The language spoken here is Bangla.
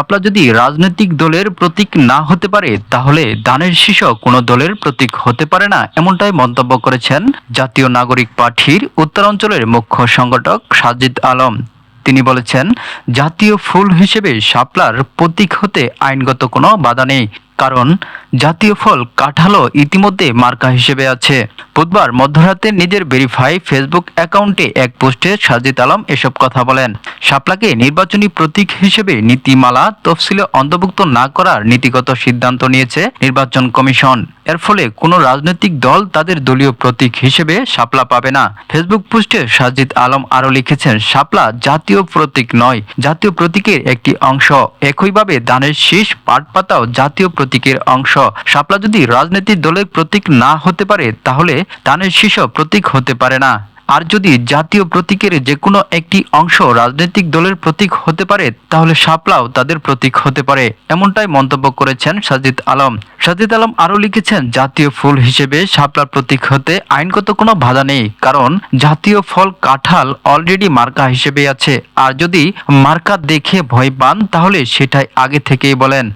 শাপলা যদি রাজনৈতিক দলের প্রতীক না হতে পারে, তাহলে দানের শিশু কোনো দলের প্রতীক হতে পারে না, এমনটাই মন্তব্য করেছেন জাতীয় নাগরিক পার্টির উত্তরাঞ্চলের মুখ্য সংগঠক সাজিদ আলম। তিনি বলেছেন, জাতীয় ফুল হিসেবে শাপলার প্রতীক হতে আইনগত কোনো বাধা নেই। কারণ জাতীয় ফল কাঁঠালও ইতিমধ্যে মার্কা হিসেবে আছে। বুধবার মধ্যরাতে নিজের ভেরিফাই ফেসবুক অ্যাকাউন্টে এক পোস্টে সাজিদ আলম এসব কথা বলেন। শাপলাকে নির্বাচনী প্রতীক হিসেবে নীতিমালা তফসিলে অন্তর্ভুক্ত না করার নীতিগত সিদ্ধান্ত নিয়েছে নির্বাচন কমিশন। এর ফলে কোনো রাজনৈতিক দল তাদের দলীয় প্রতীক হিসেবে শাপলা পাবে না। ফেসবুক পোস্টে সাজিদ আলম আরও লিখেছেন শাপলা জাতীয় প্রতীক নয়, জাতীয় প্রতীকের একটি অংশ। একইভাবে দানের শীষ পাট পাতাও জাতীয় প্রতীকের অংশ। শাপলা যদি রাজনৈতিক দলের প্রতীক না হতে পারে, তাহলে দানের শীষও প্রতীক হতে পারে না। আর যদি জাতীয় প্রতীকের যে কোনো একটি অংশ রাজনৈতিক দলের প্রতীক হতে পারে, তাহলে শাপলাও তাদের প্রতীক হতে পারে, এমনটাই মন্তব্য করেছেন সাজিদ আলম। সাজিদ আলম আরও লিখেছেন, জাতীয় ফুল হিসেবে শাপলার প্রতীক হতে আইনগত কোনো বাধা নেই, কারণ জাতীয় ফল কাঁঠাল অলরেডি মার্কা হিসেবে আছে। আর যদি মার্কা দেখে ভয় পান, তাহলে সেটাই আগে থেকেই বলেন।